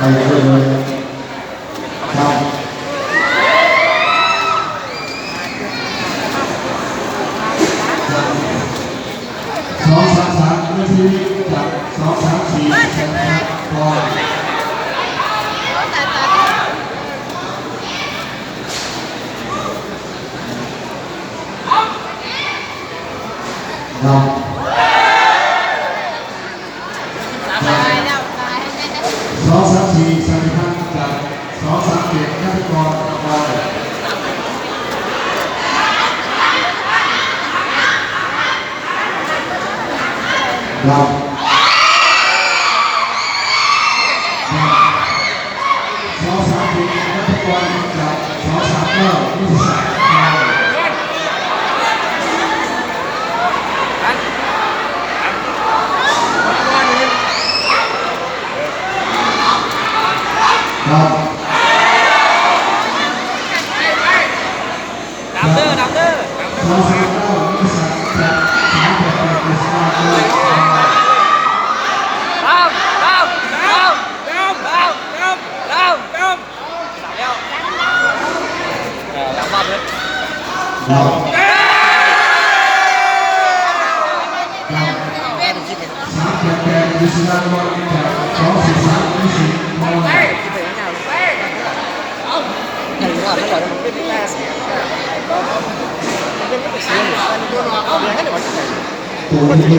ไปเลยครับสองสามสามนาทีกับสองสามสี่แข่งขันพอเรา Ngọc Sáu sáu chín năm thức quan Sáu sáu mơ Sáu sáu Ngọc Đạp tư, đạp tư. Sáu sáu mơ Sáu sáu mơ เราเราสามเดือนแดงยุสุนันวันแถวสองสิบสามยี่สิบมองตัวนี้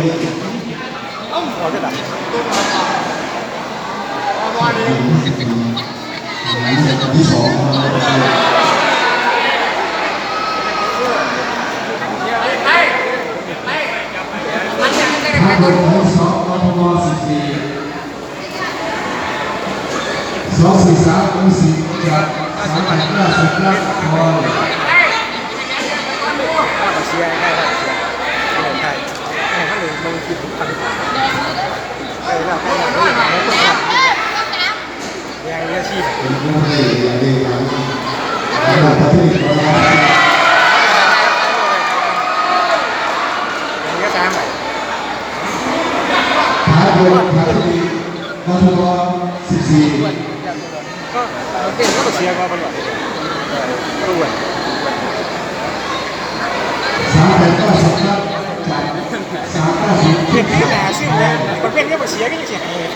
เอ้าขอได้ไหมตัวนี้เป็นที่สอง เบอร์ที่สองกทมสิบสี่สองสี่สามองสี่จาสามแปดห้าสิบเก้า ด็กนี่หละซึ่งเลยประเภทนี้มาเสียก็ยเสียเอง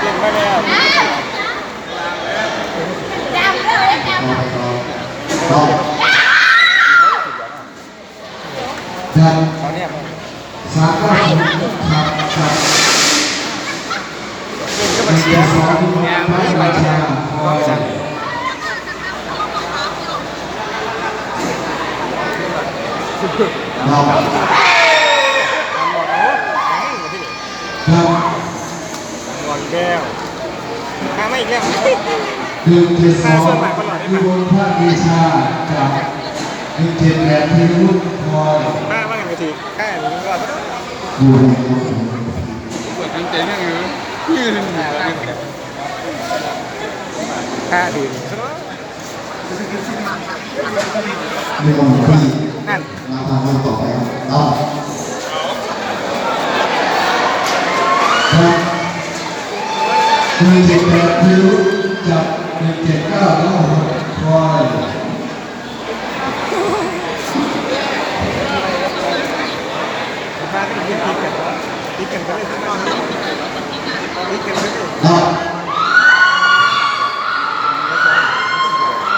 เด่นมาแล้วจำเลยจำเลยจันเขาเนี่ยสามก็ทำทำทำเด่นก็มาเสียสองไม่ไปจ้าพอจ้าอ ยที่นี่ครับหมดแก้วมาไม่อีกแล้วหนึ่งเจ็ดสองพิบูลภาควิชาจากหนึ่งเจ็ดแปดพิรุธพลอยมาว่าไงไปทีแค่นี้ก็อยู่ในกลุ่ปวดเจ๋งๆอย่างนี้ค่าทีในกลุ่มที่นั่นมาทำกันต่อ คือเด็กเปดพิวจับหนึ่งเจ็ดเก้าแล้วหกคอยครับ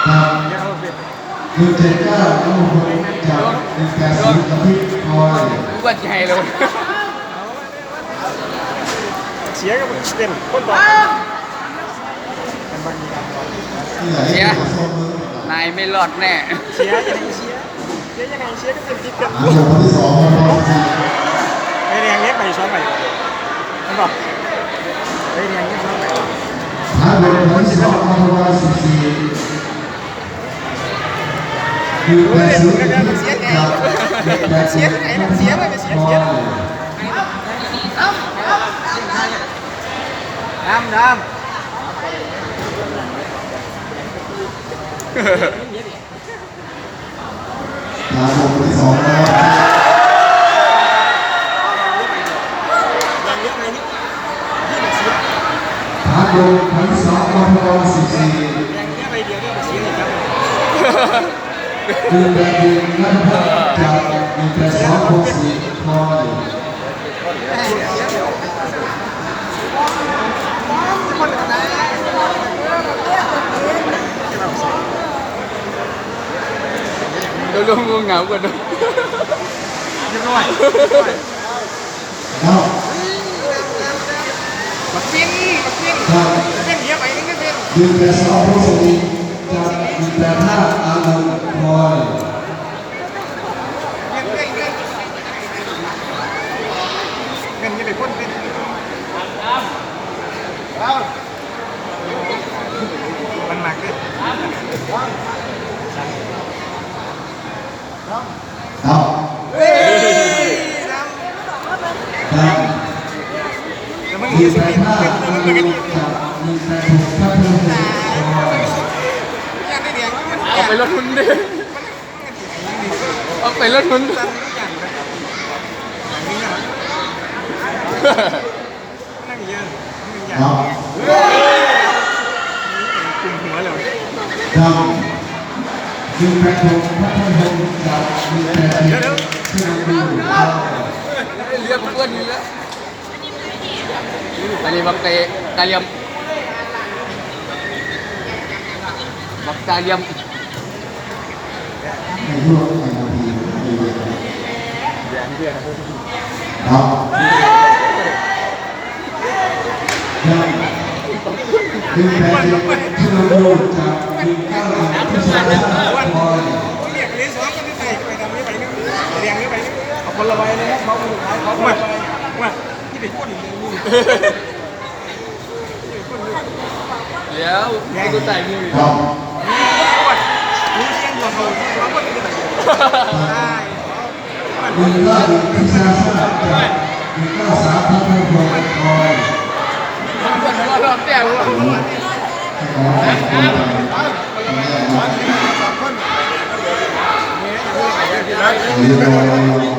ครับหนึ่งเจ็ดเก้าแล้วหกจับหนึ่งแปดศูนย์กับพี่คอยรู้ว่าใจเลย เสียก็เต็มคนต่อเสีย นายไม่รอดแน่ เสียยังไงเสียเสียยังไงเสียก็เป็นติดกันไอแดงเนี้ยไปซ้อนไปมันบอกไอแดงเนี้ยซ้อนไปคนสิบสองสิบสี่คือแปดสิบเสียองเสียไงเสียไงเสียไงเสียไง Đâm, đâm. Là một cái sổ Thả đô thắng sáu con con xì xì Đường đại diện ngân hợp chào Nhìn thấy sáu con xì thôi ดี๋ยวลงงเหงากว่าเดิมเรียบร้อยเอาบักเปี้ยนบักเปี้ยน ครับ เปี้ยนเยอะไปนี่ก็เปี้ยน หนึ่งแปดสองหกสี่จากหนึ่งแปดห้าอานนท์คอย เปี้ยนเปี้ยนเปี้ยนเงินยังไปพ่นเปี้ยนมันหนักเลย เอาครับำแต่มึงหเหี้นึ่ยงสิแปดห้าเปี้ยนอามันนกันท์จากหนึ่งแปดหกพัทลุงคอยยังได้เงมันเอาไปรถหุ้นดิเอาไปรถหุ้นตันอย่างแบบอย่างนี้นะนั่งเยอะนั่งยางเอากลุ่มหัวเลยครับหนึ่งแปดหกพัทลุงจากหนึ่งแปดเจ็ดที่เราดูคอย เรียบเพื่อนนี้แล้วอันนี้บักเตะตาเลียมบักตาเลียมในช่วงในนาทีในเวลาครับครับคือแผ่นดินที่เราดูจากดินข้าวหลามที่ชาติคอยเรียกเรียนสองคนที่ใส่ไปทำ คนละใบเลยนะเขาคนสุดท้ายเขาคนละใบว่าที่ไปพูดอีกเลยนี่เดี๋ยวให้กูใส่มือครับรู้เสียงหัวเขาเขาคนที่ใส่ได้ดินข้าวหลามที่ชาติจากดินข้าวสามพันธุ์คอยคอยมันมารอบแต้มขอให้คนไทยแม่มาเรียนรู้เลือดเนี่